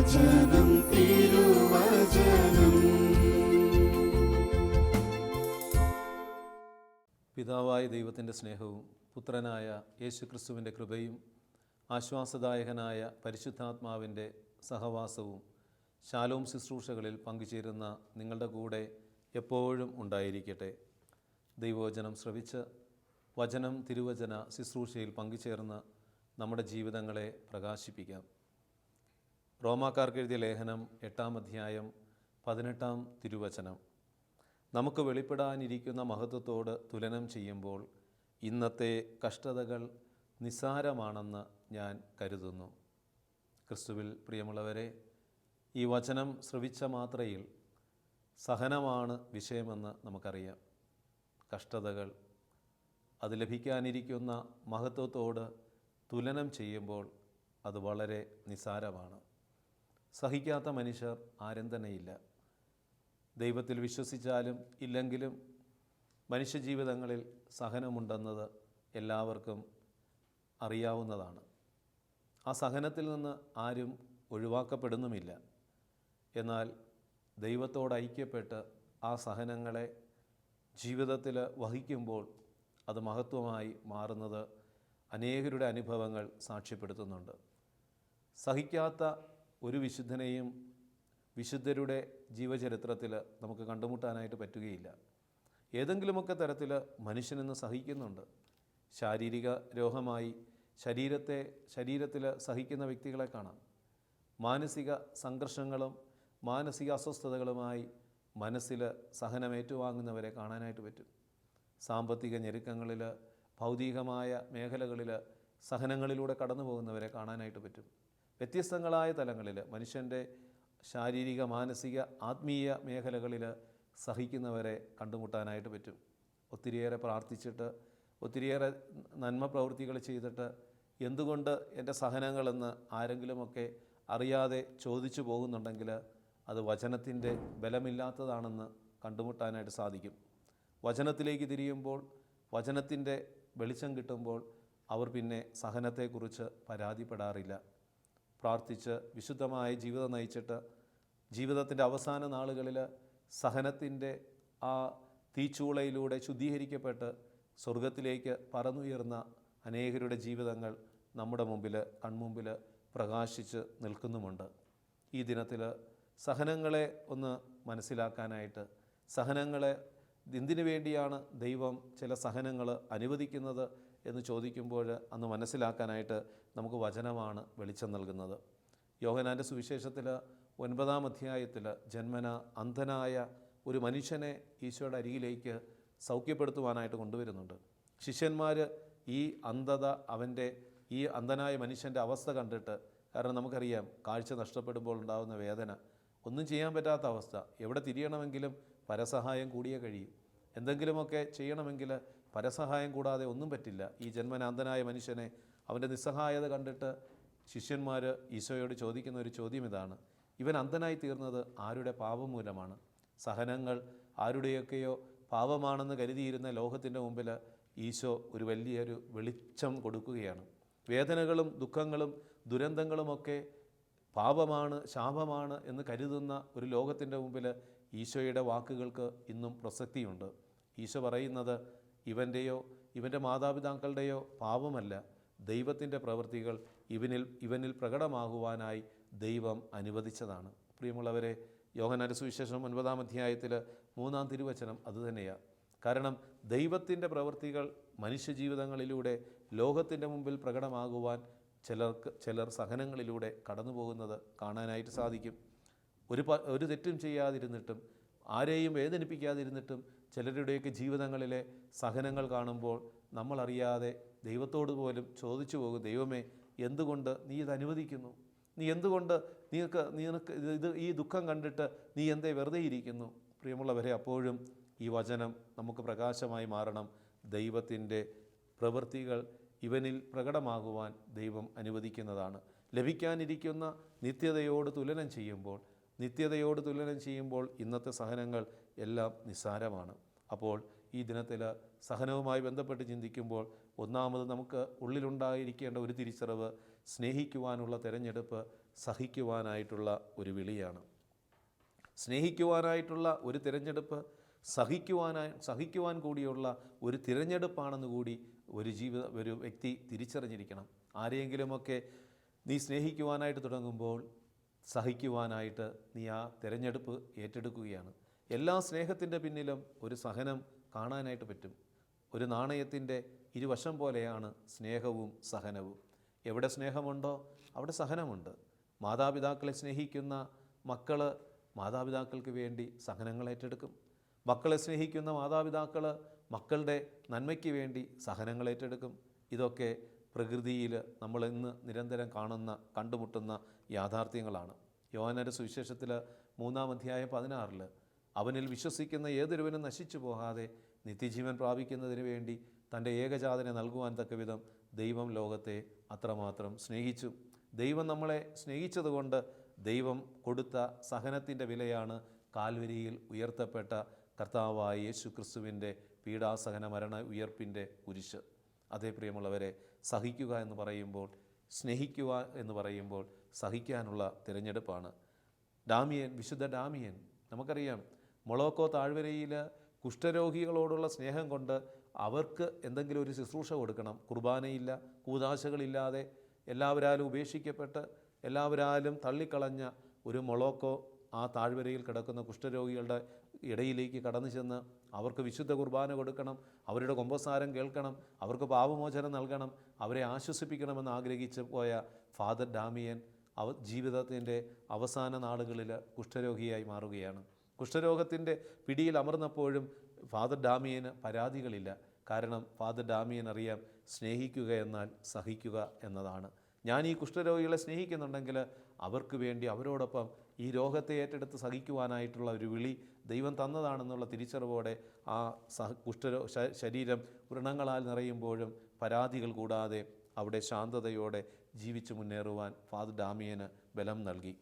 തിരുവചനം തിരുവചനം. പിതാവായ ദൈവത്തിന്റെ സ്നേഹവും പുത്രനായ യേശുക്രിസ്തുവിന്റെ കൃപയും ആശ്വാസദായകനായ പരിശുദ്ധാത്മാവിന്റെ സഹവാസവും ശാലോം ശുശ്രൂഷകളിൽ പങ്കുചേരുന്ന നിങ്ങളുടെ കൂടെ എപ്പോഴും ഉണ്ടായിരിക്കട്ടെ. ദൈവവചനം ശ്രവിച്ച് വചനം തിരുവചന ശുശ്രൂഷയിൽ പങ്കുചേർന്ന് നമ്മുടെ ജീവിതങ്ങളെ പ്രകാശിപ്പിക്കാം. റോമാക്കാർക്ക് എഴുതിയ ലേഖനം എട്ടാം അധ്യായം പതിനെട്ടാം തിരുവചനം. നമുക്ക് വെളിപ്പെടാനിരിക്കുന്ന മഹത്വത്തോട് തുലനം ചെയ്യുമ്പോൾ ഇന്നത്തെ കഷ്ടതകൾ നിസ്സാരമാണെന്ന് ഞാൻ കരുതുന്നു. ക്രിസ്തുവിൽ പ്രിയമുള്ളവരെ ഈ വചനം ശ്രവിച്ച മാത്രയിൽ സഹനമാണ് വിഷയമെന്ന് നമുക്കറിയാം. കഷ്ടതകൾ അത് ലഭിക്കാനിരിക്കുന്ന മഹത്വത്തോട് തുലനം ചെയ്യുമ്പോൾ അത് വളരെ നിസ്സാരമാണ്. സഹിക്കാത്ത മനുഷ്യർ ആരും തന്നെയില്ല. ദൈവത്തിൽ വിശ്വസിച്ചാലും ഇല്ലെങ്കിലും മനുഷ്യജീവിതങ്ങളിൽ സഹനമുണ്ടെന്നത് എല്ലാവർക്കും അറിയാവുന്നതാണ്. ആ സഹനത്തിൽ നിന്ന് ആരും ഒഴിവാക്കപ്പെടുന്നുമില്ല. എന്നാൽ ദൈവത്തോട് ഐക്യപ്പെട്ട് ആ സഹനങ്ങളെ ജീവിതത്തിൽ വഹിക്കുമ്പോൾ അത് മഹത്വമായി മാറുന്നത് അനേകരുടെ അനുഭവങ്ങൾ സാക്ഷ്യപ്പെടുത്തുന്നുണ്ട്. സഹിക്കാത്ത ഒരു വിശുദ്ധനെയും വിശുദ്ധരുടെ ജീവചരിത്രത്തിൽ നമുക്ക് കണ്ടുമുട്ടാനായിട്ട് പറ്റുകയില്ല. ഏതെങ്കിലുമൊക്കെ തരത്തിൽ മനുഷ്യനെന്ന് സഹിക്കുന്നുണ്ട്. ശാരീരിക രോഗമായി ശരീരത്തെ ശരീരത്തിൽ സഹിക്കുന്ന വ്യക്തികളെ കാണാം. മാനസിക സംഘർഷങ്ങളും മാനസിക അസ്വസ്ഥതകളുമായി മനസ്സിൽ സഹനമേറ്റുവാങ്ങുന്നവരെ കാണാനായിട്ട് പറ്റും. സാമ്പത്തിക ഞെരുക്കങ്ങളിൽ ഭൗതികമായ മേഖലകളിൽ സഹനങ്ങളിലൂടെ കടന്നു പോകുന്നവരെ കാണാനായിട്ട് പറ്റും. വ്യത്യസ്തങ്ങളായ തലങ്ങളിൽ മനുഷ്യന്റെ ശാരീരിക മാനസിക ആത്മീയ മേഖലകളിൽ സഹിക്കുന്നവരെ കണ്ടുമുട്ടാനായിട്ട് പറ്റും. ഒത്തിരിയേറെ പ്രാർത്ഥിച്ചിട്ട് ഒത്തിരിയേറെ നന്മ പ്രവൃത്തികൾ ചെയ്തിട്ട് എന്തുകൊണ്ട് എന്റെ സഹനങ്ങളെന്ന് ആരെങ്കിലുമൊക്കെ അറിയാതെ ചോദിച്ചു പോകുന്നുണ്ടെങ്കിൽ അത് വചനത്തിന്റെ ബലമില്ലാത്തതാണെന്ന് കണ്ടുമുട്ടാനായിട്ട് സാധിക്കും. വചനത്തിലേക്ക് തിരിയുമ്പോൾ വചനത്തിന്റെ വെളിച്ചം കിട്ടുമ്പോൾ അവർ പിന്നെ സഹനത്തെക്കുറിച്ച് പരാതിപ്പെടാറില്ല. പ്രാർത്ഥിച്ച് വിശുദ്ധമായ ജീവിതം നയിച്ചിട്ട് ജീവിതത്തിന്റെ അവസാന നാളുകളിൽ സഹനത്തിന്റെ ആ തീച്ചൂളയിലൂടെ ശുദ്ധീകരിക്കപ്പെട്ട് സ്വർഗത്തിലേക്ക് പറന്നുയർന്ന അനേകരുടെ ജീവിതങ്ങൾ നമ്മുടെ മുമ്പിൽ കൺമുമ്പിൽ പ്രകാശിച്ച് നിൽക്കുന്നുമുണ്ട്. ഈ ദിനത്തിൽ സഹനങ്ങളെ ഒന്ന് മനസ്സിലാക്കാനായിട്ട് സഹനങ്ങളെ എന്തിനു വേണ്ടിയാണ് ദൈവം ചില സഹനങ്ങൾ അനുവദിക്കുന്നത് എന്ന് ചോദിക്കുമ്പോൾ അന്ന് മനസ്സിലാക്കാനായിട്ട് നമുക്ക് വചനമാണ് വെളിച്ചം നൽകുന്നത്. യോഹനാന്റെ സുവിശേഷത്തിൽ ഒൻപതാം അധ്യായത്തിൽ ജന്മന അന്ധനായ ഒരു മനുഷ്യനെ ഈശോയുടെ അരികിലേക്ക് സൗഖ്യപ്പെടുത്തുവാനായിട്ട് കൊണ്ടുവരുന്നുണ്ട്. ശിഷ്യന്മാർ ഈ അന്ധത അവന്റെ ഈ അന്ധനായ മനുഷ്യന്റെ അവസ്ഥ കണ്ടിട്ട് കാരണം നമുക്കറിയാം കാഴ്ച നഷ്ടപ്പെടുമ്പോൾ ഉണ്ടാകുന്ന വേദന ഒന്നും ചെയ്യാൻ പറ്റാത്ത അവസ്ഥ. എവിടെ തിരിയണമെങ്കിലും പരസഹായം കൂടിയേ കഴിയും. എന്തെങ്കിലുമൊക്കെ ചെയ്യണമെങ്കിൽ പരസഹായം കൂടാതെ ഒന്നും പറ്റില്ല. ഈ ജന്മനാന്തനായ മനുഷ്യനെ അവന്റെ നിസ്സഹായത കണ്ടിട്ട് ശിഷ്യന്മാർ ഈശോയോട് ചോദിക്കുന്ന ഒരു ചോദ്യം ഇതാണ്. ഇവൻ അന്ധനായി തീർന്നത് ആരുടെ പാപം മൂലമാണ്? സഹനങ്ങൾ ആരുടെയൊക്കെയോ പാപമാണെന്ന് കരുതിയിരുന്ന ലോകത്തിന്റെ മുമ്പിൽ ഈശോ ഒരു വലിയൊരു വെളിച്ചം കൊടുക്കുകയാണ്. വേദനകളും ദുഃഖങ്ങളും ദുരന്തങ്ങളുമൊക്കെ പാപമാണ് ശാപമാണ് എന്ന് കരുതുന്ന ഒരു ലോകത്തിന്റെ മുമ്പിൽ ഈശോയുടെ വാക്കുകൾക്ക് ഇന്നും പ്രസക്തിയുണ്ട്. ഈശോ പറയുന്നത് ഇവന്റെയോ ഇവന്റെ മാതാപിതാക്കളുടെയോ പാപമല്ല. ദൈവത്തിന്റെ പ്രവൃത്തികൾ ഇവനിൽ ഇവനിൽ പ്രകടമാകുവാനായി ദൈവം അനുവദിച്ചതാണ്. പ്രിയമുള്ളവരെ യോഹനാന്റെ സുവിശേഷം ഒൻപതാം അധ്യായത്തിൽ മൂന്നാം തിരുവചനം അതുതന്നെയാണ് കാരണം ദൈവത്തിന്റെ പ്രവൃത്തികൾ മനുഷ്യജീവിതങ്ങളിലൂടെ ലോകത്തിന്റെ മുമ്പിൽ പ്രകടമാകുവാൻ ചിലർക്ക് ചിലർ സഹനങ്ങളിലൂടെ കടന്നു പോകുന്നത് കാണാനായിട്ട് സാധിക്കും. ഒരു ഒരു തെറ്റും ചെയ്യാതിരുന്നിട്ടും ആരെയും വേദനിപ്പിക്കാതിരുന്നിട്ടും ചിലരുടെയൊക്കെ ജീവിതങ്ങളിലെ സഹനങ്ങൾ കാണുമ്പോൾ നമ്മളറിയാതെ ദൈവത്തോട് പോലും ചോദിച്ചു പോകും ദൈവമേ എന്തുകൊണ്ട് നീ ഇത് അനുവദിക്കുന്നു? നീ എന്തുകൊണ്ട് നിനക്ക് നിനക്ക് ഇത് ഈ ദുഃഖം കണ്ടിട്ട് നീ എന്തേ വെറുതെ ഇരിക്കുന്നു? പ്രിയമുള്ളവരെ അപ്പോഴും ഈ വചനം നമുക്ക് പ്രകാശമായി മാറണം. ദൈവത്തിന്റെ പ്രവൃത്തികൾ ഇവനിൽ പ്രകടമാകുവാൻ ദൈവം അനുവദിക്കുന്നതാണ്. ലഭിക്കാനിരിക്കുന്ന നിത്യതയോട് തുലനം ചെയ്യുമ്പോൾ നിത്യതയോട് തുലനം ചെയ്യുമ്പോൾ ഇന്നത്തെ സഹനങ്ങൾ എല്ലാം നിസ്സാരമാണ്. അപ്പോൾ ഈ ദിനത്തിൽ സഹനവുമായി ബന്ധപ്പെട്ട് ചിന്തിക്കുമ്പോൾ ഒന്നാമത് നമുക്ക് ഉള്ളിലുണ്ടായിരിക്കേണ്ട ഒരു തിരിച്ചറിവ് സ്നേഹിക്കുവാനുള്ള തിരഞ്ഞെടുപ്പ് സഹിക്കുവാനായിട്ടുള്ള ഒരു വിളിയാണ്. സ്നേഹിക്കുവാനായിട്ടുള്ള ഒരു തിരഞ്ഞെടുപ്പ് സഹിക്കുവാനായി സഹിക്കുവാൻ കൂടിയുള്ള ഒരു തിരഞ്ഞെടുപ്പാണെന്ന് കൂടി ഒരു ജീവിത ഒരു വ്യക്തി തിരിച്ചറിഞ്ഞിരിക്കണം. ആരെയെങ്കിലുമൊക്കെ നീ സ്നേഹിക്കുവാനായിട്ട് തുടങ്ങുമ്പോൾ സഹിക്കുവാനായിട്ട് നീ ആ തിരഞ്ഞെടുപ്പ് ഏറ്റെടുക്കുകയാണ്. എല്ലാ സ്നേഹത്തിന്റെ പിന്നിലും ഒരു സഹനം കാണാനായിട്ട് പറ്റും. ഒരു നാണയത്തിന്റെ ഇരുവശം പോലെയാണ് സ്നേഹവും സഹനവും. എവിടെ സ്നേഹമുണ്ടോ അവിടെ സഹനമുണ്ട്. മാതാപിതാക്കളെ സ്നേഹിക്കുന്ന മക്കൾ മാതാപിതാക്കൾക്ക് വേണ്ടി സഹനങ്ങൾ ഏറ്റെടുക്കും. മക്കളെ സ്നേഹിക്കുന്ന മാതാപിതാക്കൾ മക്കളുടെ നന്മയ്ക്ക് വേണ്ടി സഹനങ്ങൾ ഏറ്റെടുക്കും. ഇതൊക്കെ പ്രകൃതിയിൽ നമ്മൾ ഇന്ന് നിരന്തരം കാണുന്ന കണ്ടുമുട്ടുന്ന യാഥാർത്ഥ്യങ്ങളാണ്. യോനര സുവിശേഷത്തിൽ മൂന്നാം അധ്യായം പതിനാറിൽ അവനിൽ വിശ്വസിക്കുന്ന ഏതൊരുവനും നശിച്ചു പോകാതെ നിത്യജീവൻ പ്രാപിക്കുന്നതിന് വേണ്ടി തന്റെ ഏകജാതനെ നൽകുവാൻ തക്കവിധം ദൈവം ലോകത്തെ അത്രമാത്രം സ്നേഹിച്ചു. ദൈവം നമ്മളെ സ്നേഹിച്ചതുകൊണ്ട് ദൈവം കൊടുത്ത സഹനത്തിന്റെ വിലയാണ് കാൽവരിയിൽ ഉയർത്തപ്പെട്ട കർത്താവായ യേശു ക്രിസ്തുവിന്റെ പീഡാസഹന മരണ ഉയർപ്പിന്റെ കുരിശ്. അതേ പ്രിയമുള്ളവരെ സഹിക്കുക എന്ന് പറയുമ്പോൾ സ്നേഹിക്കുക എന്ന് പറയുമ്പോൾ സഹിക്കാനുള്ള തിരഞ്ഞെടുപ്പാണ്. ഡാമിയൻ വിശുദ്ധ ഡാമിയൻ നമുക്കറിയാം മൊളോക്കോ താഴ്വരയിൽ കുഷ്ഠരോഗികളോടുള്ള സ്നേഹം കൊണ്ട് അവർക്ക് എന്തെങ്കിലും ഒരു ശുശ്രൂഷ കൊടുക്കണം. കുർബാനയില്ല കൂതാശകളില്ലാതെ എല്ലാവരാലും ഉപേക്ഷിക്കപ്പെട്ട് എല്ലാവരാലും തള്ളിക്കളഞ്ഞ ഒരു മൊളോക്കോ ആ താഴ്വരയിൽ കിടക്കുന്ന കുഷ്ഠരോഗികളുടെ ഇടയിലേക്ക് കടന്നു ചെന്ന് അവർക്ക് വിശുദ്ധ കുർബാന കൊടുക്കണം. അവരുടെ കൊമ്പസാരം കേൾക്കണം. അവർക്ക് പാപമോചനം നൽകണം. അവരെ ആശ്വസിപ്പിക്കണമെന്ന് ആഗ്രഹിച്ച് പോയ ഫാദർ ഡാമിയൻ അവ ജീവിതത്തിന്റെ അവസാന നാളുകളിൽ കുഷ്ഠരോഗിയായി മാറുകയാണ്. കുഷ്ഠരോഗത്തിന്റെ പിടിയിൽ അമർന്നപ്പോഴും ഫാദർ ഡാമിയന് പരാതികളില്ല. കാരണം ഫാദർ ഡാമിയൻ അറിയാം സ്നേഹിക്കുക എന്നാൽ സഹിക്കുക എന്നതാണ്. ഞാൻ ഈ കുഷ്ഠരോഗികളെ സ്നേഹിക്കുന്നുണ്ടെങ്കിൽ അവർക്ക് വേണ്ടി അവരോടൊപ്പം ഈ രോഗത്തെ ഏറ്റെടുത്ത് സഹിക്കുവാനായിട്ടുള്ള ഒരു വിളി ദൈവം തന്നതാണെന്നുള്ള തിരിച്ചറിവോടെ ആ സഹ കുഷ്ഠരോ ശരീരം വ്രണങ്ങളാൽ നിറയുമ്പോഴും പരാതികൾ കൂടാതെ അവിടെ ശാന്തതയോടെ ജീവിച്ചു മുന്നേറുവാൻ ഫാദർ ഡാമിയന് ബലം നൽകി.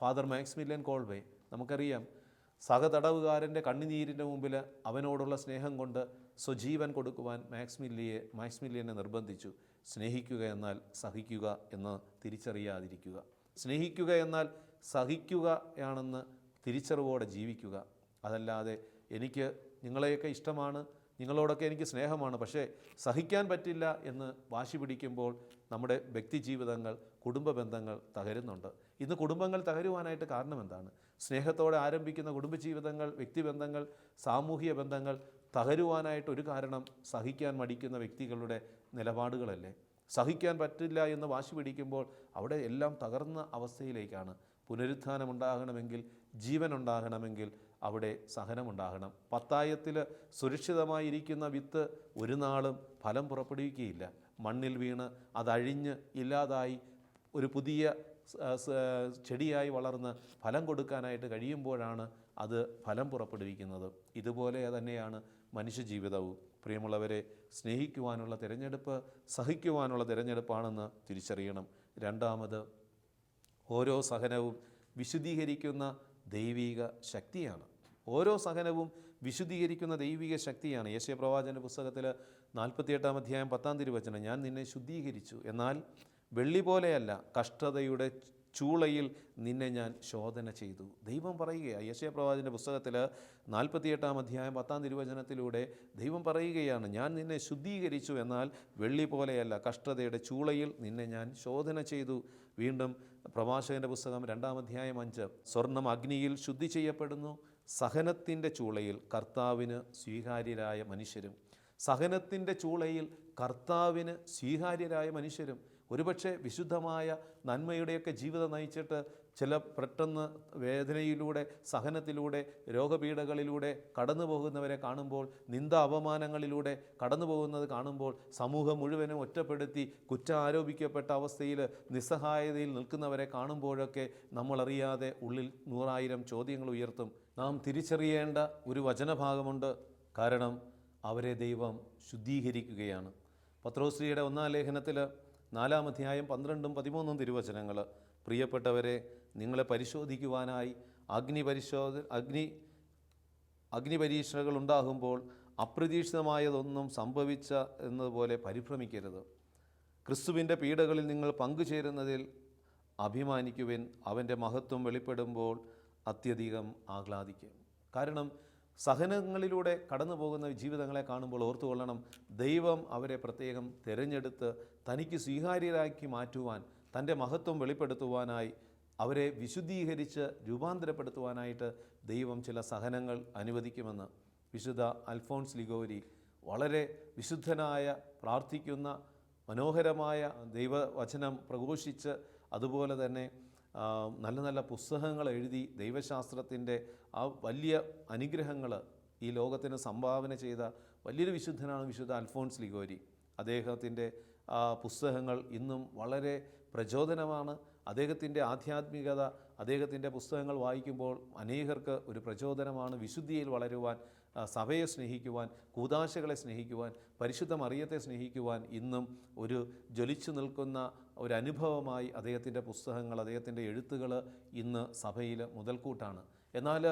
ഫാദർ മാക്സ്മില്യൻ കോൾവേ നമുക്കറിയാം സഹതടവുകാരന്റെ കണ്ണുനീരിന്റെ മുമ്പിൽ അവനോടുള്ള സ്നേഹം കൊണ്ട് സ്വജീവൻ കൊടുക്കുവാൻ മാക്സ്മില്ലിയെ മാക്സ്മില്യനെ നിർബന്ധിച്ചു. സ്നേഹിക്കുക എന്നാൽ സഹിക്കുക എന്ന് തിരിച്ചറിയാതിരിക്കുക. സ്നേഹിക്കുക എന്നാൽ സഹിക്കുകയാണെന്ന് തിരിച്ചറിവോടെ ജീവിക്കുക. അതല്ലാതെ എനിക്ക് നിങ്ങളെയൊക്കെ ഇഷ്ടമാണ്. നിങ്ങളോടൊക്കെ എനിക്ക് സ്നേഹമാണ് പക്ഷേ സഹിക്കാൻ പറ്റില്ല എന്ന് വാശി പിടിക്കുമ്പോൾ നമ്മുടെ വ്യക്തിജീവിതങ്ങൾ കുടുംബ ബന്ധങ്ങൾ തകരുന്നുണ്ട്. ഇന്ന് കുടുംബങ്ങൾ തകരുവാനായിട്ട് കാരണം എന്താണ്? സ്നേഹത്തോടെ ആരംഭിക്കുന്ന കുടുംബജീവിതങ്ങൾ വ്യക്തിബന്ധങ്ങൾ സാമൂഹിക ബന്ധങ്ങൾ തകരുവാനായിട്ട് ഒരു കാരണം സഹിക്കാൻ മടിക്കുന്ന വ്യക്തികളുടെ നിലപാടുകളല്ലേ? സഹിക്കാൻ പറ്റില്ല എന്ന് വാശി പിടിക്കുമ്പോൾ അവിടെ എല്ലാം തകർന്ന അവസ്ഥയിലേക്കാണ് പുനരുത്ഥാനം ഉണ്ടാകണമെങ്കിൽ ജീവൻ ഉണ്ടാകണമെങ്കിൽ അവിടെ സഹനമുണ്ടാകണം. പത്തായത്തിൽ സുരക്ഷിതമായിരിക്കുന്ന വിത്ത് ഒരു നാളും ഫലം പുറപ്പെടുവിക്കുകയില്ല. മണ്ണിൽ വീണ് അതഴിഞ്ഞ് ഇല്ലാതായി ഒരു പുതിയ ചെടിയായി വളർന്ന് ഫലം കൊടുക്കാനായിട്ട് കഴിയുമ്പോഴാണ് അത് ഫലം പുറപ്പെടുവിക്കുന്നത്. ഇതുപോലെ തന്നെയാണ് മനുഷ്യജീവിതവും. പ്രിയമുള്ളവരെ സ്നേഹിക്കുവാനുള്ള തിരഞ്ഞെടുപ്പ് സഹിക്കുവാനുള്ള തിരഞ്ഞെടുപ്പാണെന്ന് തിരിച്ചറിയണം. രണ്ടാമത് ഓരോ സഹനവും വിശുദ്ധീകരിക്കുന്ന ദൈവിക ശക്തിയാണ്. ഓരോ സഹനവും വിശുദ്ധീകരിക്കുന്ന ദൈവിക ശക്തിയാണ്. യേശയ പ്രവാചന്റെ പുസ്തകത്തിൽ നാൽപ്പത്തിയെട്ടാം അധ്യായം പത്താം തിരുവചനം ഞാൻ നിന്നെ ശുദ്ധീകരിച്ചു. എന്നാൽ വെള്ളി പോലെയല്ല കഷ്ടതയുടെ ചൂളയിൽ നിന്നെ ഞാൻ ശോധന ചെയ്തു. ദൈവം പറയുകയാണ് യേശയ പ്രവാചന്റെ പുസ്തകത്തിൽ നാൽപ്പത്തിയെട്ടാം അധ്യായം പത്താം തിരുവചനത്തിലൂടെ ദൈവം പറയുകയാണ് ഞാൻ നിന്നെ ശുദ്ധീകരിച്ചു. എന്നാൽ വെള്ളി പോലെയല്ല കഷ്ടതയുടെ ചൂളയിൽ നിന്നെ ഞാൻ ശോധന ചെയ്തു. വീണ്ടും പ്രഭാഷകന്റെ പുസ്തകം രണ്ടാം അധ്യായം അഞ്ച് സ്വർണം അഗ്നിയിൽ ശുദ്ധി ചെയ്യപ്പെടുന്നു. സഹനത്തിന്റെ ചൂളയിൽ കർത്താവിന് സ്വീകാര്യരായ മനുഷ്യരും സഹനത്തിന്റെ ചൂളയിൽ കർത്താവിന് സ്വീകാര്യരായ മനുഷ്യരും ഒരുപക്ഷെ വിശുദ്ധമായ നന്മയുടെയൊക്കെ ജീവിതം നയിച്ചിട്ട് ചില പെട്ടെന്ന് വേദനയിലൂടെ സഹനത്തിലൂടെ രോഗപീഠകളിലൂടെ കടന്നു പോകുന്നവരെ കാണുമ്പോൾ നിന്ദ അപമാനങ്ങളിലൂടെ കടന്നു പോകുന്നത് കാണുമ്പോൾ സമൂഹം മുഴുവനും ഒറ്റപ്പെടുത്തി കുറ്റം ആരോപിക്കപ്പെട്ട അവസ്ഥയിൽ നിസ്സഹായതയിൽ നിൽക്കുന്നവരെ കാണുമ്പോഴൊക്കെ നമ്മളറിയാതെ ഉള്ളിൽ നൂറായിരം ചോദ്യങ്ങൾ ഉയർത്തും. നാം തിരിച്ചറിയേണ്ട ഒരു വചനഭാഗമുണ്ട്. കാരണം അവരെ ദൈവം ശുദ്ധീകരിക്കുകയാണ്. പത്രോശ്രീയുടെ ഒന്നാം ലേഖനത്തിൽ നാലാം അധ്യായം പന്ത്രണ്ടും പതിമൂന്നും തിരുവചനങ്ങൾ പ്രിയപ്പെട്ടവരെ നിങ്ങളെ പരിശോധിക്കുവാനായി അഗ്നി പരിശോധ അഗ്നി അഗ്നി പരീക്ഷണകൾ ഉണ്ടാകുമ്പോൾ അപ്രതീക്ഷിതമായതൊന്നും സംഭവിച്ച എന്നതുപോലെ പരിഭ്രമിക്കരുത്. ക്രിസ്തുവിന്റെ പീഡകളിൽ നിങ്ങൾ പങ്കുചേരുന്നതിൽ അഭിമാനിക്കുവിൻ. അവന്റെ മഹത്വം വെളിപ്പെടുമ്പോൾ അത്യധികം ആഹ്ലാദിക്കും. കാരണം സഹനങ്ങളിലൂടെ കടന്നു പോകുന്ന ജീവിതങ്ങളെ കാണുമ്പോൾ ഓർത്തുകൊള്ളണം ദൈവം അവരെ പ്രത്യേകം തിരഞ്ഞെടുത്ത് തനിക്ക് സ്വീകാര്യരാക്കി മാറ്റുവാൻ തന്റെ മഹത്വം വെളിപ്പെടുത്തുവാനായി അവരെ വിശുദ്ധീകരിച്ച് രൂപാന്തരപ്പെടുത്തുവാനായിട്ട് ദൈവം ചില സഹനങ്ങൾ അനുവദിക്കുമെന്ന് വിശുദ്ധ അൽഫോൺസ് ലിഗോരി വളരെ വിശുദ്ധനായ പ്രാർത്ഥിക്കുന്ന മനോഹരമായ ദൈവവചനം പ്രഘോഷിച്ച് അതുപോലെ തന്നെ നല്ല നല്ല പുസ്തകങ്ങൾ എഴുതി ദൈവശാസ്ത്രത്തിന്റെ ആ വലിയ അനുഗ്രഹങ്ങൾ ഈ ലോകത്തിന് സംഭാവന ചെയ്ത വലിയൊരു വിശുദ്ധനാണ് വിശുദ്ധ അൽഫോൺസ് ലിഗോരി. അദ്ദേഹത്തിന്റെ പുസ്തകങ്ങൾ ഇന്നും വളരെ പ്രചോദനമാണ്. അദ്ദേഹത്തിന്റെ ആധ്യാത്മികത അദ്ദേഹത്തിന്റെ പുസ്തകങ്ങൾ വായിക്കുമ്പോൾ അനേകർക്ക് ഒരു പ്രചോദനമാണ് വിശുദ്ധിയിൽ വളരുവാൻ സഭയെ സ്നേഹിക്കുവാൻ കൂതാശകളെ സ്നേഹിക്കുവാൻ പരിശുദ്ധ മറിയത്തെ സ്നേഹിക്കുവാൻ ഇന്നും ഒരു ജ്വലിച്ചു നിൽക്കുന്ന ഒരു അനുഭവമായി അദ്ദേഹത്തിന്റെ പുസ്തകങ്ങൾ അദ്ദേഹത്തിന്റെ എഴുത്തുകൾ ഇന്ന് സഭയിൽ മുതൽക്കൂട്ടാണ്. എന്നാൽ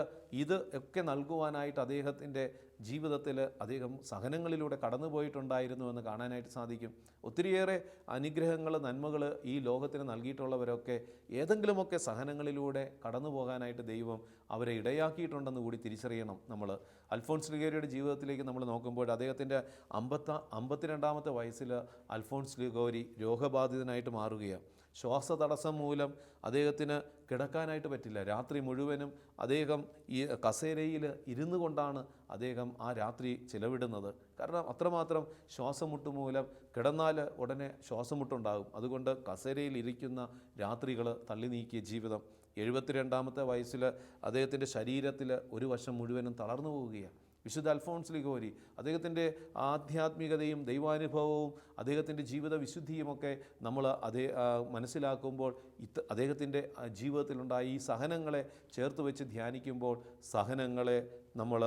ഇത് ഒക്കെ നൽകുവാനായിട്ട് അദ്ദേഹത്തിന്റെ ജീവിതത്തിൽ അദ്ദേഹം സഹനങ്ങളിലൂടെ കടന്നുപോയിട്ടുണ്ടായിരുന്നു എന്ന് കാണാനായിട്ട് സാധിക്കും. ഒത്തിരിയേറെ അനുഗ്രഹങ്ങൾ നന്മകൾ ഈ ലോകത്തിന് നൽകിയിട്ടുള്ളവരൊക്കെ ഏതെങ്കിലുമൊക്കെ സഹനങ്ങളിലൂടെ കടന്നു പോകാനായിട്ട് ദൈവം അവരെ ഇടയാക്കിയിട്ടുണ്ടെന്ന് കൂടി തിരിച്ചറിയണം നമ്മൾ. അൽഫോൺസ് ലിഗോരിയുടെ ജീവിതത്തിലേക്ക് നമ്മൾ നോക്കുമ്പോൾ അദ്ദേഹത്തിന്റെ അമ്പത്ത അമ്പത്തിരണ്ടാമത്തെ വയസ്സിൽ അൽഫോൺസ് ലിഗോരി രോഗബാധിതനായിട്ട് മാറുകയാണ്. ശ്വാസതടസ്സം മൂലം അദ്ദേഹത്തിന് കിടക്കാനായിട്ട് പറ്റില്ല. രാത്രി മുഴുവനും അദ്ദേഹം ഈ കസേരയിൽ ഇരുന്നു കൊണ്ടാണ് അദ്ദേഹം ആ രാത്രി ചിലവിടുന്നത്. കാരണം അത്രമാത്രം ശ്വാസമുട്ട് മൂലം കിടന്നാൽ ഉടനെ ശ്വാസമുട്ടുണ്ടാകും. അതുകൊണ്ട് കസേരയിൽ ഇരിക്കുന്ന രാത്രികൾ തള്ളി നീക്കിയ ജീവിതം. എഴുപത്തിരണ്ടാമത്തെ വയസ്സിൽ അദ്ദേഹത്തിന്റെ ശരീരത്തിൽ ഒരു വശം മുഴുവനും തളർന്നു പോവുകയാണ്. വിശുദ്ധ അൽഫോൺസ് ലിഗോരി അദ്ദേഹത്തിന്റെ ആധ്യാത്മികതയും ദൈവാനുഭവവും അദ്ദേഹത്തിന്റെ ജീവിത വിശുദ്ധിയുമൊക്കെ നമ്മൾ അതേ മനസ്സിലാക്കുമ്പോൾ ഇത് അദ്ദേഹത്തിന്റെ ജീവിതത്തിലുണ്ടായ ഈ സഹനങ്ങളെ ചേർത്ത് വെച്ച് ധ്യാനിക്കുമ്പോൾ സഹനങ്ങളെ നമ്മൾ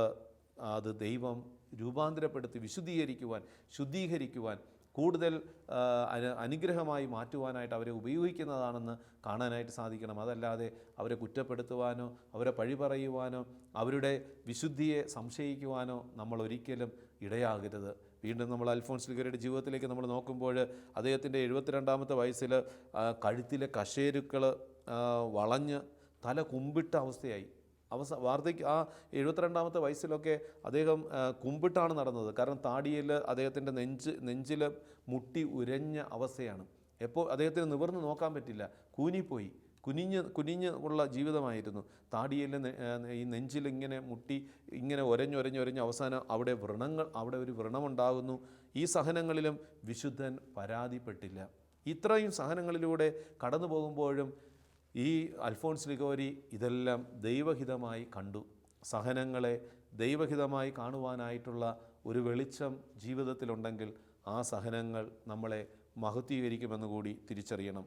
അത് ദൈവം രൂപാന്തരപ്പെടുത്തി വിശുദ്ധീകരിക്കുവാൻ ശുദ്ധീകരിക്കുവാൻ കൂടുതൽ അനുഗ്രഹമായി മാറ്റുവാനായിട്ട് അവരെ ഉപയോഗിക്കുന്നതാണെന്ന് കാണാനായിട്ട് സാധിക്കണം. അതല്ലാതെ അവരെ കുറ്റപ്പെടുത്തുവാനോ അവരെ പഴി പറയുവാനോ അവരുടെ വിശുദ്ധിയെ സംശയിക്കുവാനോ നമ്മൾ ഒരിക്കലും ഇടയാകരുത്. വീണ്ടും നമ്മൾ അൽഫോൺസ് ലിഗരുടെ ജീവിതത്തിലേക്ക് നമ്മൾ നോക്കുമ്പോൾ അദ്ദേഹത്തിന്റെ എഴുപത്തിരണ്ടാമത്തെ വയസ്സിൽ കഴുത്തിലെ കശേരുക്കൾ വളഞ്ഞ് തല കുമ്പിട്ട അവസ്ഥയായി. അവസ വാർദ്ധക്യ ആ എഴുപത്തിരണ്ടാമത്തെ വയസ്സിലൊക്കെ അദ്ദേഹം കുമ്പിട്ടാണ് നടന്നത്. കാരണം താടിയിൽ അദ്ദേഹത്തിന്റെ നെഞ്ച് നെഞ്ചിൽ മുട്ടി ഉരഞ്ഞ അവസ്ഥയാണ്. എപ്പോൾ അദ്ദേഹത്തിന് നിവർന്ന് നോക്കാൻ പറ്റില്ല. കൂനിപ്പോയി. കുനിഞ്ഞ് കുനിഞ്ഞ് ഉള്ള ജീവിതമായിരുന്നു. താടിയിൽ ഈ നെഞ്ചിൽ ഇങ്ങനെ മുട്ടി ഇങ്ങനെ ഒരഞ്ഞൊരഞ്ഞൊരഞ്ഞ് അവസാനം അവിടെ വ്രണങ്ങൾ അവിടെ ഒരു വ്രണമുണ്ടാകുന്നു. ഈ സഹനങ്ങളിലും വിശുദ്ധൻ പരാതിപ്പെട്ടില്ല. ഇത്രയും സഹനങ്ങളിലൂടെ കടന്നു പോകുമ്പോഴും ഈ അൽഫോൺസ് ലിഗോരി ഇതെല്ലാം ദൈവഹിതമായി കണ്ടു. സഹനങ്ങളെ ദൈവഹിതമായി കാണുവാനായിട്ടുള്ള ഒരു വെളിച്ചം ജീവിതത്തിലുണ്ടെങ്കിൽ ആ സഹനങ്ങൾ നമ്മളെ മഹത്വീകരിക്കുമെന്ന് കൂടി തിരിച്ചറിയണം.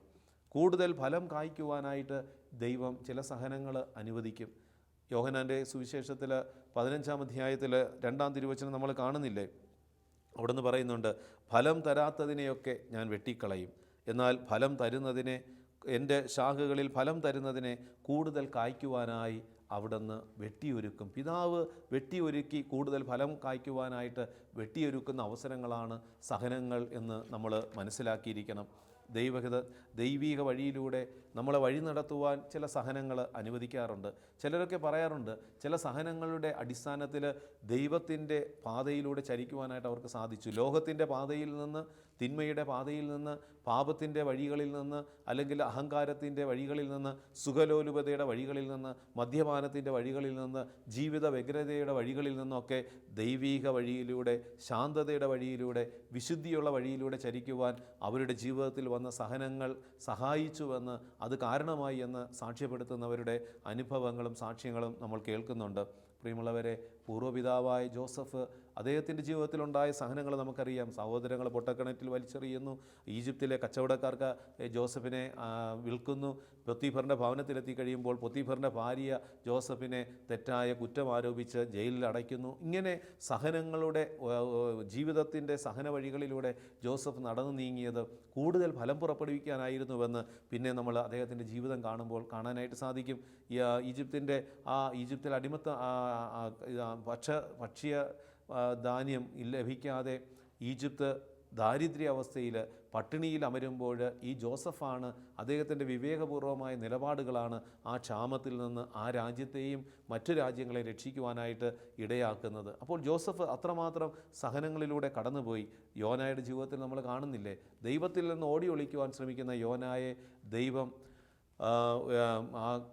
കൂടുതൽ ഫലം കായ്ക്കുവാനായിട്ട് ദൈവം ചില സഹനങ്ങൾ അനുവദിക്കും. യോഹനാന്റെ സുവിശേഷത്തിൽ പതിനഞ്ചാം അധ്യായത്തിൽ രണ്ടാം തിരുവചനം നമ്മൾ കാണുന്നില്ലേ? അവിടുന്ന് പറയുന്നുണ്ട് ഫലം തരാത്തതിനെയൊക്കെ ഞാൻ വെട്ടിക്കളയും. എന്നാൽ ഫലം തരുന്നതിനെ എന്റെ ശാഖകളിൽ ഫലം തരുന്നതിനെ കൂടുതൽ കായ്ക്കുവാനായി അവിടുന്ന് വെട്ടിയൊരുക്കും. പിതാവ് വെട്ടിയൊരുക്കി കൂടുതൽ ഫലം കായ്ക്കുവാനായിട്ട് വെട്ടിയൊരുക്കുന്ന അവസരങ്ങളാണ് സഹനങ്ങൾ എന്ന് നമ്മൾ മനസ്സിലാക്കിയിരിക്കണം. ദൈവഹിത ദൈവീക വഴിയിലൂടെ നമ്മളെ വഴി നടത്തുവാൻ ചില സഹനങ്ങൾ അനുവദിക്കാറുണ്ട്. ചിലരൊക്കെ പറയാറുണ്ട് ചില സഹനങ്ങളുടെ അടിസ്ഥാനത്തിൽ ദൈവത്തിന്റെ പാതയിലൂടെ ചരിക്കുവാനായിട്ട് അവർക്ക് സാധിച്ചു. ലോകത്തിന്റെ പാതയിൽ നിന്ന് തിന്മയുടെ പാതയിൽ നിന്ന് പാപത്തിന്റെ വഴികളിൽ നിന്ന് അല്ലെങ്കിൽ അഹങ്കാരത്തിന്റെ വഴികളിൽ നിന്ന് സുഖലോലുപതയുടെ വഴികളിൽ നിന്ന് മദ്യപാനത്തിന്റെ വഴികളിൽ നിന്ന് ജീവിത വ്യഗ്രതയുടെ വഴികളിൽ നിന്നൊക്കെ ദൈവീക വഴിയിലൂടെ ശാന്തതയുടെ വഴിയിലൂടെ വിശുദ്ധിയുള്ള വഴിയിലൂടെ ചരിക്കുവാൻ അവരുടെ ജീവിതത്തിൽ വന്ന സഹനങ്ങൾ സഹായിച്ചുവെന്ന് അത് കാരണമായി എന്ന് സാക്ഷ്യപ്പെടുത്തുന്നവരുടെ അനുഭവങ്ങളും സാക്ഷ്യങ്ങളും നമ്മൾ കേൾക്കുന്നുണ്ട്. പ്രിയമുള്ളവരെ പൂർവപിതാവായ ജോസഫ് അദ്ദേഹത്തിന്റെ ജീവിതത്തിലുണ്ടായ സഹനങ്ങൾ നമുക്കറിയാം. സഹോദരങ്ങൾ പൊട്ടക്കിണറ്റിൽ വലിച്ചെറിയുന്നു. ഈജിപ്തിലെ കച്ചവടക്കാർക്ക് ജോസഫിനെ വിൽക്കുന്നു. പൊത്തീഫറിന്റെ ഭവനത്തിലെത്തി കഴിയുമ്പോൾ പൊത്തീഫറിന്റെ ഭാര്യ ജോസഫിനെ തെറ്റായ കുറ്റം ആരോപിച്ച് ജയിലിൽ അടയ്ക്കുന്നു. ഇങ്ങനെ സഹനങ്ങളുടെ ജീവിതത്തിന്റെ സഹന വഴികളിലൂടെ ജോസഫ് നടന്നു നീങ്ങിയത് കൂടുതൽ ഫലം പുറപ്പെടുവിക്കാനായിരുന്നുവെന്ന് പിന്നെ നമ്മൾ അദ്ദേഹത്തിന്റെ ജീവിതം കാണുമ്പോൾ കാണാനായിട്ട് സാധിക്കും. ഈജിപ്തിന്റെ ആ ഈജിപ്തിൽ അടിമത്ത ഭക്ഷ്യ ഭക്ഷ്യ ധാന്യം ലഭിക്കാതെ ഈജിപ്ത് ദാരിദ്ര്യ അവസ്ഥയിൽ പട്ടിണിയിൽ അമരുമ്പോൾ ഈ ജോസഫാണ് അദ്ദേഹത്തിന്റെ വിവേകപൂർവമായ നിലപാടുകളാണ് ആ ക്ഷാമത്തിൽ നിന്ന് ആ രാജ്യത്തെയും മറ്റു രാജ്യങ്ങളെ രക്ഷിക്കുവാനായിട്ട് ഇടയാക്കുന്നത്. അപ്പോൾ ജോസഫ് അത്രമാത്രം സഹനങ്ങളിലൂടെ കടന്നുപോയി. യോനായുടെ ജീവിതത്തിൽ നമ്മൾ കാണുന്നില്ലേ? ദൈവത്തിൽ നിന്ന് ഓടി ഒളിക്കുവാൻ ശ്രമിക്കുന്ന യോനായെ ദൈവം ആ,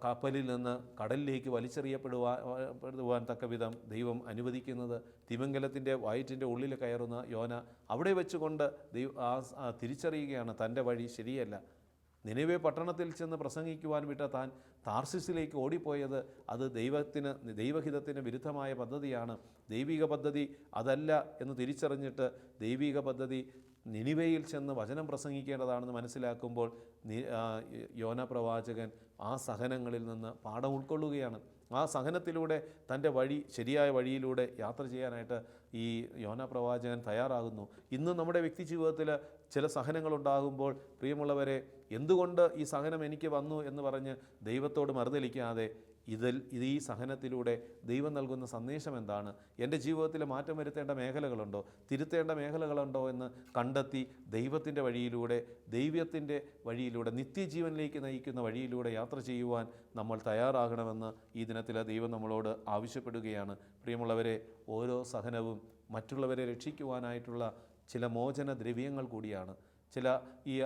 കപ്പലിൽ നിന്ന് കടലിലേക്ക് വലിച്ചെറിയപ്പെടുവാൻ തക്കവിധം തക്ക വിധം ദൈവം അനുവദിക്കുന്നത്. തിമംഗലത്തിന്റെ വയറ്റിന്റെ ഉള്ളിൽ കയറുന്ന യോന അവിടെ വെച്ചുകൊണ്ട് ദൈവ ആ തിരിച്ചറിയുകയാണ് തന്റെ വഴി ശരിയല്ല. നിലവേ പട്ടണത്തിൽ ചെന്ന് പ്രസംഗിക്കുവാൻ വിട്ട താൻ താർസിസിലേക്ക് ഓടിപ്പോയത് അത് ദൈവത്തിന് ദൈവഹിതത്തിന് വിരുദ്ധമായ പദ്ധതിയാണ്. ദൈവിക പദ്ധതി അതല്ല എന്ന് തിരിച്ചറിഞ്ഞിട്ട് ദൈവിക പദ്ധതി നിനിവയിൽ ചെന്ന് വചനം പ്രസംഗിക്കേണ്ടതാണെന്ന് മനസ്സിലാക്കുമ്പോൾ യോന പ്രവാചകൻ ആ സഹനങ്ങളിൽ നിന്ന് പാഠം ഉൾക്കൊള്ളുകയാണ്. ആ സഹനത്തിലൂടെ തന്റെ വഴി ശരിയായ വഴിയിലൂടെ യാത്ര ചെയ്യാനായിട്ട് ഈ യോന പ്രവാചകൻ തയ്യാറാകുന്നു. ഇന്ന് നമ്മുടെ വ്യക്തി ജീവിതത്തിൽ ചില സഹനങ്ങളുണ്ടാകുമ്പോൾ പ്രിയമുള്ളവരെ എന്തുകൊണ്ട് ഈ സഹനം എനിക്ക് വന്നു എന്ന് പറഞ്ഞ് ദൈവത്തോട് മറുതലിക്കാതെ ഇതിൽ ഇത് ഈ സഹനത്തിലൂടെ ദൈവം നൽകുന്ന സന്ദേശം എന്താണ്? എന്റെ ജീവിതത്തിൽ മാറ്റം വരുത്തേണ്ട മേഖലകളുണ്ടോ? തിരുത്തേണ്ട മേഖലകളുണ്ടോ എന്ന് കണ്ടെത്തി ദൈവത്തിന്റെ വഴിയിലൂടെ ദൈവത്തിന്റെ വഴിയിലൂടെ നിത്യജീവനിലേക്ക് നയിക്കുന്ന വഴിയിലൂടെ യാത്ര ചെയ്യുവാൻ നമ്മൾ തയ്യാറാകണമെന്ന് ഈ ദിനത്തിൽ ദൈവം നമ്മളോട് ആവശ്യപ്പെടുകയാണ്. പ്രിയമുള്ളവരെ ഓരോ സഹനവും മറ്റുള്ളവരെ രക്ഷിക്കുവാനായിട്ടുള്ള ചില മോചന ദ്രവ്യങ്ങൾ കൂടിയാണ്. ചില ഈ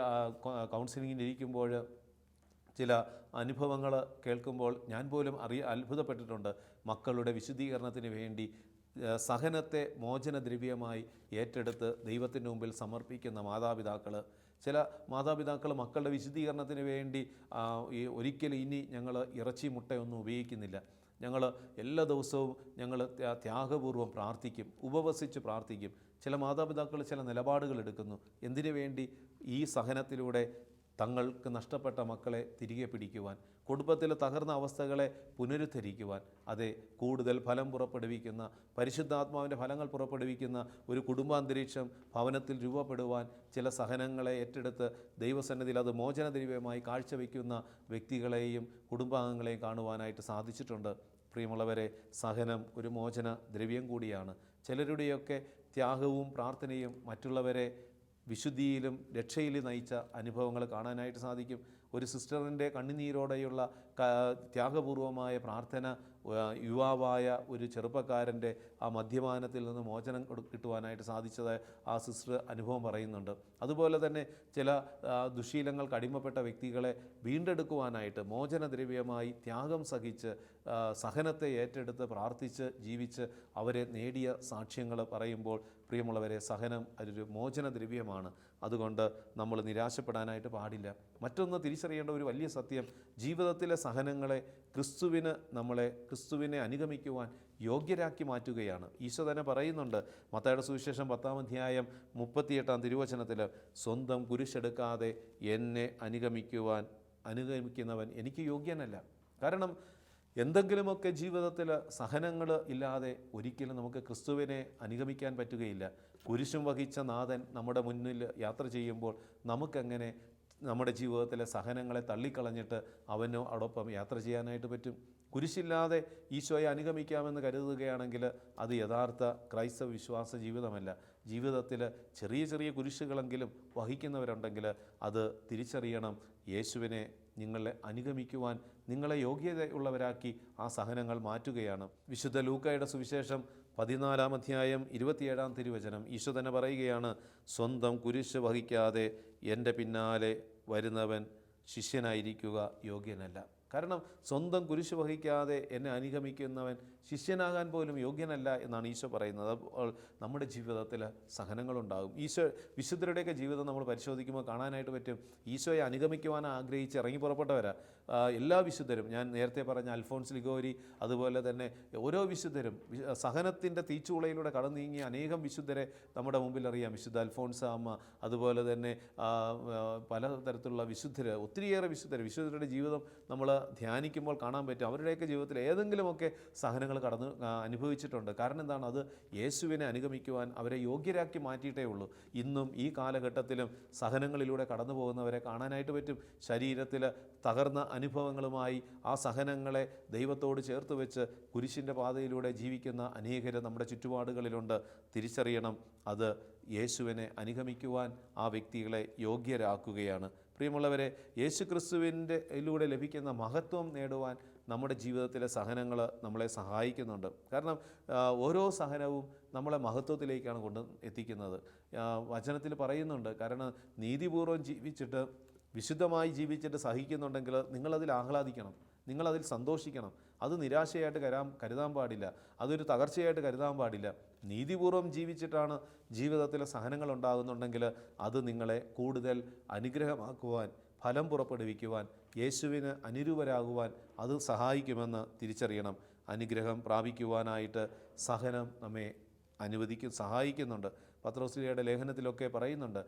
കൗൺസിലിങ്ങിൽ ഇരിക്കുമ്പോൾ ചില അനുഭവങ്ങൾ കേൾക്കുമ്പോൾ ഞാൻ പോലും അറിയ അത്ഭുതപ്പെട്ടിട്ടുണ്ട്. മക്കളുടെ വിശുദ്ധീകരണത്തിന് വേണ്ടി സഹനത്തെ മോചനദ്രവ്യമായി ഏറ്റെടുത്ത് ദൈവത്തിന്റെ മുമ്പിൽ സമർപ്പിക്കുന്ന മാതാപിതാക്കൾ. ചില മാതാപിതാക്കൾ മക്കളുടെ വിശുദ്ധീകരണത്തിന് വേണ്ടി ഈ ഒരിക്കലും ഇനി ഞങ്ങൾ ഇറച്ചി മുട്ടയൊന്നും ഉപയോഗിക്കുന്നില്ല. ഞങ്ങൾ എല്ലാ ദിവസവും ഞങ്ങൾ ത്യാഗപൂർവം പ്രാർത്ഥിക്കും ഉപവസിച്ച് പ്രാർത്ഥിക്കും. ചില മാതാപിതാക്കൾ ചില നിലപാടുകൾ എടുക്കുന്നു. എന്തിനു വേണ്ടി? ഈ സഹനത്തിലൂടെ തങ്ങൾക്ക് നഷ്ടപ്പെട്ട മക്കളെ തിരികെ പിടിക്കുവാൻ കുടുംബത്തിലെ തകർന്ന അവസ്ഥകളെ പുനരുദ്ധരിക്കുവാൻ അതെ കൂടുതൽ ഫലം പുറപ്പെടുവിക്കുന്ന പരിശുദ്ധാത്മാവിന്റെ ഫലങ്ങൾ പുറപ്പെടുവിക്കുന്ന ഒരു കുടുംബാന്തരീക്ഷം ഭവനത്തിൽ രൂപപ്പെടുവാൻ ചില സഹനങ്ങളെ ഏറ്റെടുത്ത് ദൈവസന്നിധിയിൽ അത് മോചന ദ്രവ്യമായി കാഴ്ചവെക്കുന്ന വ്യക്തികളെയും കുടുംബാംഗങ്ങളെയും കാണുവാനായിട്ട് സാധിച്ചിട്ടുണ്ട്. പ്രിയമുള്ളവരെ സഹനം ഒരു മോചന ദ്രവ്യം കൂടിയാണ്. ചിലരുടെയൊക്കെ ത്യാഗവും പ്രാർത്ഥനയും മറ്റുള്ളവരെ വിശുദ്ധിയിലും രക്ഷയിലും നയിച്ച അനുഭവങ്ങൾ കാണാനായിട്ട് സാധിക്കും. ഒരു സിസ്റ്ററിന്റെ കണ്ണുനീരോടെയുള്ള ത്യാഗപൂർവമായ പ്രാർത്ഥന യുവാവായ ഒരു ചെറുപ്പക്കാരന്റെ ആ മദ്യപാനത്തിൽ നിന്ന് മോചനം കൊടു- കിട്ടുവാനായിട്ട് സാധിച്ചത് ആ സിസ്റ്റർ അനുഭവം പറയുന്നുണ്ട്. അതുപോലെ തന്നെ ചില ദുശീലങ്ങൾക്ക് അടിമപ്പെട്ട വ്യക്തികളെ വീണ്ടെടുക്കുവാനായിട്ട് മോചനദ്രവ്യമായി ത്യാഗം സഹിച്ച് സഹനത്തെ ഏറ്റെടുത്ത് പ്രാർത്ഥിച്ച് ജീവിച്ച് അവരെ നേടിയ സാക്ഷ്യങ്ങൾ പറയുമ്പോൾ പ്രിയമുള്ളവരെ സഹനം അതൊരു മോചനദ്രവ്യമാണ്. അതുകൊണ്ട് നമ്മൾ നിരാശപ്പെടാനായിട്ട് പാടില്ല. മറ്റൊന്ന് തിരിച്ചറിയേണ്ട ഒരു വലിയ സത്യം ജീവിതത്തിലെ സഹനങ്ങളെ ക്രിസ്തുവിന് നമ്മളെ ക്രിസ്തുവിനെ അനുഗമിക്കുവാൻ യോഗ്യരാക്കി മാറ്റുകയാണ്. ഈശോ തന്നെ പറയുന്നുണ്ട് മത്തയുടെ സുവിശേഷം പത്താം അധ്യായം മുപ്പത്തിയെട്ടാം തിരുവചനത്തിൽ സ്വന്തം കുരിശെടുക്കാതെ എന്നെ അനുഗമിക്കുവാൻ അനുഗമിക്കുന്നവൻ എനിക്ക് യോഗ്യനല്ല. കാരണം എന്തെങ്കിലുമൊക്കെ ജീവിതത്തിൽ സഹനങ്ങൾ ഇല്ലാതെ ഒരിക്കലും നമുക്ക് ക്രിസ്തുവിനെ അനുഗമിക്കാൻ പറ്റുകയില്ല. കുരിശും വഹിച്ച നാഥൻ നമ്മുടെ മുന്നിൽ യാത്ര ചെയ്യുമ്പോൾ നമുക്കെങ്ങനെ നമ്മുടെ ജീവിതത്തിലെ സഹനങ്ങളെ തള്ളിക്കളഞ്ഞിട്ട് അവനോ അവനോടൊപ്പം യാത്ര ചെയ്യാനായിട്ട് പറ്റും? കുരിശില്ലാതെ ഈശോയെ അനുഗമിക്കാമെന്ന് കരുതുകയാണെങ്കിൽ അത് യഥാർത്ഥ ക്രൈസ്തവ വിശ്വാസ ജീവിതമല്ല. ജീവിതത്തിൽ ചെറിയ ചെറിയ കുരിശുകളെങ്കിലും വഹിക്കുന്നവരുണ്ടെങ്കിൽ അത് തിരിച്ചറിയണം. യേശുവിനെ നിങ്ങളെ അനുഗമിക്കുവാൻ നിങ്ങളെ യോഗ്യതയുള്ളവരാക്കി ആ സഹനങ്ങൾ മാറ്റുകയാണ്. വിശുദ്ധ ലൂക്കായുടെ സുവിശേഷം പതിനാലാം അധ്യായം ഇരുപത്തിയേഴാം തിരുവചനം ഈശോ തന്നെ പറയുകയാണ് സ്വന്തം കുരിശ് വഹിക്കാതെ എന്റെ പിന്നാലെ വരുന്നവൻ ശിഷ്യനായിരിക്കുക യോഗ്യനല്ല. കാരണം സ്വന്തം കുരിശ് വഹിക്കാതെ എന്നെ അനുഗമിക്കുന്നവൻ ശിഷ്യനാകാൻ പോലും യോഗ്യനല്ല എന്നാണ് ഈശോ പറയുന്നത്. അപ്പോൾ നമ്മുടെ ജീവിതത്തിൽ സഹനങ്ങളുണ്ടാകും. ഈശോ വിശുദ്ധരുടെയൊക്കെ ജീവിതം നമ്മൾ പരിശോധിക്കുമ്പോൾ കാണാനായിട്ട് പറ്റും. ഈശോയെ അനുഗമിക്കുവാൻ ആഗ്രഹിച്ച് ഇറങ്ങി പുറപ്പെട്ടവരാ. എല്ലാ വിശുദ്ധരും ഞാൻ നേരത്തെ പറഞ്ഞ അൽഫോൺസ് ലിഗോരി അതുപോലെ തന്നെ ഓരോ വിശുദ്ധരും സഹനത്തിന്റെ തീച്ചുളയിലൂടെ കടന്നു നീങ്ങിയ അനേകം വിശുദ്ധരെ നമ്മുടെ മുമ്പിൽ അറിയാം വിശുദ്ധ അൽഫോൺസ് അമ്മ അതുപോലെ തന്നെ പല തരത്തിലുള്ള പലതരത്തിലുള്ള വിശുദ്ധർ ഒത്തിരിയേറെ വിശുദ്ധർ വിശുദ്ധരുടെ ജീവിതം നമ്മൾ ധ്യാനിക്കുമ്പോൾ കാണാൻ പറ്റും. അവരുടെയൊക്കെ ജീവിതത്തിൽ ഏതെങ്കിലുമൊക്കെ സഹനങ്ങൾ കടന്ന് അനുഭവിച്ചിട്ടുണ്ട്. കാരണം എന്താണ്? അത് യേശുവിനെ അനുഗമിക്കുവാൻ അവരെ യോഗ്യരാക്കി മാറ്റിയിട്ടേ ഉള്ളൂ. ഇന്നും ഈ കാലഘട്ടത്തിലും സഹനങ്ങളിലൂടെ കടന്നു പോകുന്നവരെ കാണാനായിട്ട് പറ്റും. ശരീരത്തിൽ തകർന്ന അനുഭവങ്ങളുമായി ആ സഹനങ്ങളെ ദൈവത്തോട് ചേർത്ത് വെച്ച് കുരിശിന്റെ പാതയിലൂടെ ജീവിക്കുന്ന അനേകർ നമ്മുടെ ചുറ്റുപാടുകളിലുണ്ട്. തിരിച്ചറിയണം അത് യേശുവിനെ അനുഗമിക്കുവാൻ ആ വ്യക്തികളെ യോഗ്യരാക്കുകയാണ്. പ്രിയമുള്ളവരെ യേശു ക്രിസ്തുവിന്റെ ഇതിലൂടെ ലഭിക്കുന്ന മഹത്വം നേടുവാൻ നമ്മുടെ ജീവിതത്തിലെ സഹനങ്ങൾ നമ്മളെ സഹായിക്കുന്നുണ്ട്. കാരണം ഓരോ സഹനവും നമ്മളെ മഹത്വത്തിലേക്കാണ് കൊണ്ട് എത്തിക്കുന്നത്. വചനത്തിൽ പറയുന്നുണ്ട് കാരണം നീതിപൂർവം ജീവിച്ചിട്ട് വിശുദ്ധമായി ജീവിച്ചിട്ട് സഹിക്കുന്നുണ്ടെങ്കിൽ നിങ്ങളതിൽ ആഹ്ലാദിക്കണം. നിങ്ങളതിൽ സന്തോഷിക്കണം. അത് നിരാശയായിട്ട് കരാൻ കരുതാൻ പാടില്ല. അതൊരു തകർച്ചയായിട്ട് കരുതാൻ പാടില്ല. നീതിപൂർവം ജീവിച്ചിട്ടാണ് ജീവിതത്തിലെ സഹനങ്ങൾ ഉണ്ടാകുന്നുണ്ടെങ്കിൽ അത് നിങ്ങളെ കൂടുതൽ അനുഗ്രഹമാക്കുവാൻ ഫലം പുറപ്പെടുവിക്കുവാൻ യേശുവിന് അനുരൂപരാകുവാൻ അത് സഹായിക്കുമെന്ന് തിരിച്ചറിയണം. അനുഗ്രഹം പ്രാപിക്കുവാനായിട്ട് സഹനം നമ്മെ അനുവദിക്കും സഹായിക്കുന്നുണ്ട്. പത്രോസ്ലിയുടെ ലേഖനത്തിലൊക്കെ പറയുന്നുണ്ട്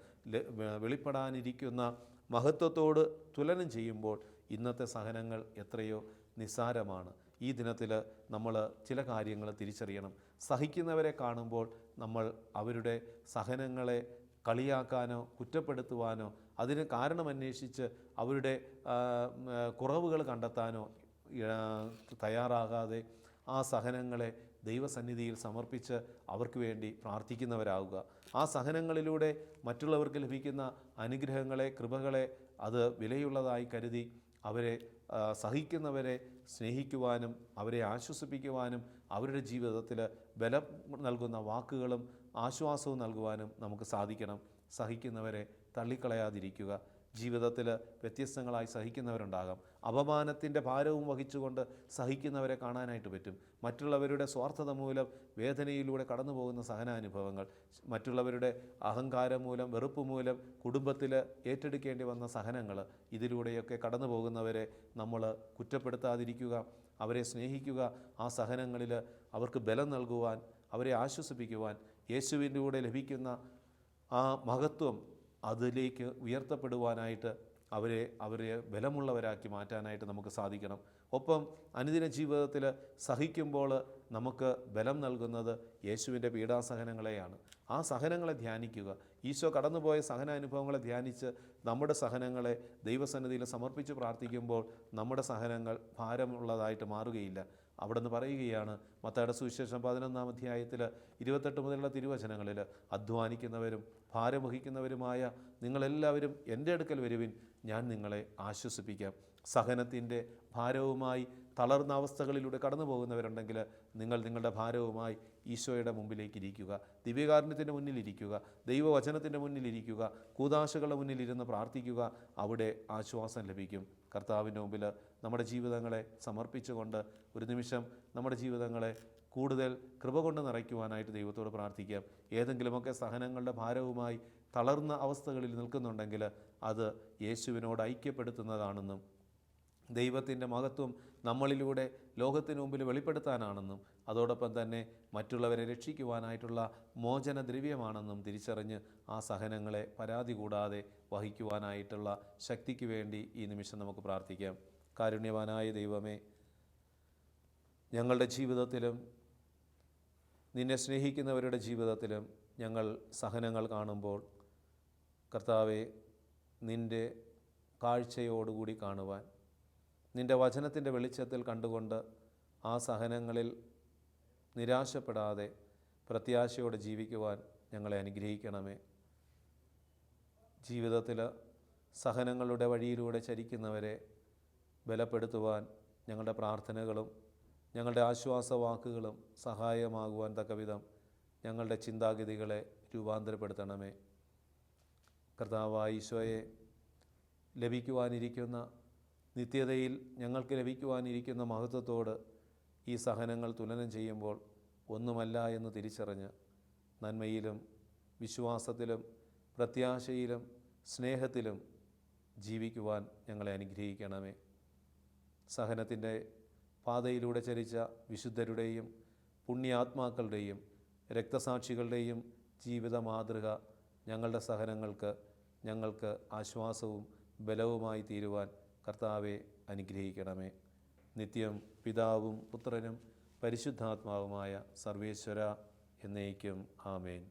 വെളിപ്പെടാനിരിക്കുന്ന മഹത്വത്തോട് തുലനം ചെയ്യുമ്പോൾ ഇന്നത്തെ സഹനങ്ങൾ എത്രയോ നിസ്സാരമാണ്. ഈ ദിനത്തിൽ നമ്മൾ ചില കാര്യങ്ങൾ തിരിച്ചറിയണം. സഹിക്കുന്നവരെ കാണുമ്പോൾ നമ്മൾ അവരുടെ സഹനങ്ങളെ കളിയാക്കാനോ കുറ്റപ്പെടുത്തുവാനോ അതിന് കാരണമന്വേഷിച്ച് അവരുടെ കുറവുകൾ കണ്ടെത്താനോ തയ്യാറാകാതെ ആ സഹനങ്ങളെ ദൈവസന്നിധിയിൽ സമർപ്പിച്ച് അവർക്ക് വേണ്ടി പ്രാർത്ഥിക്കുന്നവരാകുക ആ സഹനങ്ങളിലൂടെ മറ്റുള്ളവർക്ക് ലഭിക്കുന്ന അനുഗ്രഹങ്ങളെ കൃപകളെ അത് വിലയുള്ളതായി കരുതി അവരെ സഹിക്കുന്നവരെ സ്നേഹിക്കുവാനും അവരെ ആശ്വസിപ്പിക്കുവാനും അവരുടെ ജീവിതത്തിൽ ബലം നൽകുന്ന വാക്കുകളും ആശ്വാസവും നൽകുവാനും നമുക്ക് സാധിക്കണം. സഹിക്കുന്നവരെ തള്ളിക്കളയാതിരിക്കുക. ജീവിതത്തിൽ വ്യത്യസ്തങ്ങളായി സഹിക്കുന്നവരുണ്ടാകാം. അപമാനത്തിന്റെ ഭാരവും വഹിച്ചുകൊണ്ട് സഹിക്കുന്നവരെ കാണാനായിട്ട് പറ്റും. മറ്റുള്ളവരുടെ സ്വാർത്ഥത മൂലം വേദനയിലൂടെ കടന്നു പോകുന്ന സഹനാനുഭവങ്ങൾ മറ്റുള്ളവരുടെ അഹങ്കാരം മൂലം വെറുപ്പ് മൂലം കുടുംബത്തിൽ ഏറ്റെടുക്കേണ്ടി വന്ന സഹനങ്ങൾ ഇതിലൂടെയൊക്കെ കടന്നു പോകുന്നവരെ നമ്മൾ കുറ്റപ്പെടുത്താതിരിക്കുക അവരെ സ്നേഹിക്കുക ആ സഹനങ്ങളിൽ അവർക്ക് ബലം നൽകുവാൻ അവരെ ആശ്വസിപ്പിക്കുവാൻ യേശുവിന്റെ കൂടെ ലഭിക്കുന്ന ആ മഹത്വം അതിലേക്ക് ഉയർത്തപ്പെടുവാനായിട്ട് അവരെ അവരെ ബലമുള്ളവരാക്കി മാറ്റാനായിട്ട് നമുക്ക് സാധിക്കണം. ഒപ്പം അനുദിന ജീവിതത്തിൽ സഹിക്കുമ്പോൾ നമുക്ക് ബലം നൽകുന്നത് യേശുവിന്റെ പീഡാസഹനങ്ങളെയാണ്. ആ സഹനങ്ങളെ ധ്യാനിക്കുക. ഈശോ കടന്നുപോയ സഹന അനുഭവങ്ങളെ ധ്യാനിച്ച് നമ്മുടെ സഹനങ്ങളെ ദൈവസന്നിധിയിൽ സമർപ്പിച്ച് പ്രാർത്ഥിക്കുമ്പോൾ നമ്മുടെ സഹനങ്ങൾ ഭാരമുള്ളതായിട്ട് മാറുകയില്ല. അവിടെ നിന്ന് പറയുകയാണ്. മത്തയുടെ സുവിശേഷം പതിനൊന്നാം അധ്യായത്തിൽ ഇരുപത്തെട്ട് മുതലുള്ള തിരുവചനങ്ങളിൽ അധ്വാനിക്കുന്നവരും ഭാരമുഹിക്കുന്നവരുമായ നിങ്ങളെല്ലാവരും എന്റെ അടുക്കൽ വരുവിൻ ഞാൻ നിങ്ങളെ ആശ്വസിപ്പിക്കാം. സഹനത്തിന്റെ ഭാരവുമായി തളർന്ന അവസ്ഥകളിലൂടെ കടന്നു പോകുന്നവരുണ്ടെങ്കിൽ നിങ്ങൾ നിങ്ങളുടെ ഭാരവുമായി ഈശോയുടെ മുമ്പിലേക്ക് ഇരിക്കുക ദിവ്യകാരുണ്യത്തിന്റെ മുന്നിലിരിക്കുക ദൈവവചനത്തിന്റെ മുന്നിലിരിക്കുക കൂതാശകളുടെ മുന്നിലിരുന്ന് പ്രാർത്ഥിക്കുക അവിടെ ആശ്വാസം ലഭിക്കും. കർത്താവിന്റെ മുമ്പിൽ നമ്മുടെ ജീവിതങ്ങളെ സമർപ്പിച്ചുകൊണ്ട് ഒരു നിമിഷം നമ്മുടെ ജീവിതങ്ങളെ കൂടുതൽ കൃപ കൊണ്ട് നിറയ്ക്കുവാനായിട്ട് ദൈവത്തോട് പ്രാർത്ഥിക്കാം. ഏതെങ്കിലുമൊക്കെ സഹനങ്ങളുടെ ഭാരവുമായി തളർന്ന അവസ്ഥകളിൽ നിൽക്കുന്നുണ്ടെങ്കിൽ അത് യേശുവിനോട് ഐക്യപ്പെടുത്തുന്നതാണെന്നും ദൈവത്തിന്റെ മഹത്വം നമ്മളിലൂടെ ലോകത്തിന് മുമ്പിൽ വെളിപ്പെടുത്താനാണെന്നും അതോടൊപ്പം തന്നെ മറ്റുള്ളവരെ രക്ഷിക്കുവാനായിട്ടുള്ള മോചന ദ്രവ്യമാണെന്നും തിരിച്ചറിഞ്ഞ് ആ സഹനങ്ങളെ പരാതി കൂടാതെ വഹിക്കുവാനായിട്ടുള്ള ശക്തിക്ക് വേണ്ടി ഈ നിമിഷം നമുക്ക് പ്രാർത്ഥിക്കാം. കാരുണ്യവാനായ ദൈവമേ ഞങ്ങളുടെ ജീവിതത്തിലും നിന്നെ സ്നേഹിക്കുന്നവരുടെ ജീവിതത്തിലും ഞങ്ങൾ സഹനങ്ങൾ കാണുമ്പോൾ കർത്താവെ നിന്റെ കാഴ്ചയോടുകൂടി കാണുവാൻ നിന്റെ വചനത്തിന്റെ വെളിച്ചത്തിൽ കണ്ടുകൊണ്ട് ആ സഹനങ്ങളിൽ നിരാശപ്പെടാതെ പ്രത്യാശയോടെ ജീവിക്കുവാൻ ഞങ്ങളെ അനുഗ്രഹിക്കണമേ. ജീവിതത്തിൽ സഹനങ്ങളുടെ വഴിയിലൂടെ ചരിക്കുന്നവരെ ബലപ്പെടുത്തുവാൻ ഞങ്ങളുടെ പ്രാർത്ഥനകളും ഞങ്ങളുടെ ആശ്വാസവാക്കുകളും സഹായമാകുവാൻ തക്കവിധം ഞങ്ങളുടെ ചിന്താഗതികളെ രൂപാന്തരപ്പെടുത്തണമേ. കർത്താവായ ഈശോയെ ലഭിക്കുവാനിരിക്കുന്ന നിത്യതയിൽ ഞങ്ങൾക്ക് ലഭിക്കുവാനിരിക്കുന്ന മഹത്വത്തോട് ഈ സഹനങ്ങൾ തുലനം ചെയ്യുമ്പോൾ ഒന്നുമല്ല എന്ന് തിരിച്ചറിഞ്ഞ് നന്മയിലും വിശ്വാസത്തിലും പ്രത്യാശയിലും സ്നേഹത്തിലും ജീവിക്കുവാൻ ഞങ്ങളെ അനുഗ്രഹിക്കണമേ. സഹനത്തിന്റെ പാതയിലൂടെ ചരിച്ച വിശുദ്ധരുടെയും പുണ്യാത്മാക്കളുടെയും രക്തസാക്ഷികളുടെയും ജീവിത മാതൃക ഞങ്ങളുടെ സഹനങ്ങൾക്ക് ഞങ്ങൾക്ക് ആശ്വാസവും ബലവുമായി തീരുവാൻ കർത്താവെ അനുഗ്രഹിക്കണമേ. നിത്യം പിതാവും പുത്രനും പരിശുദ്ധാത്മാവുമായ സർവേശ്വര എന്നേക്കും ആമേൻ.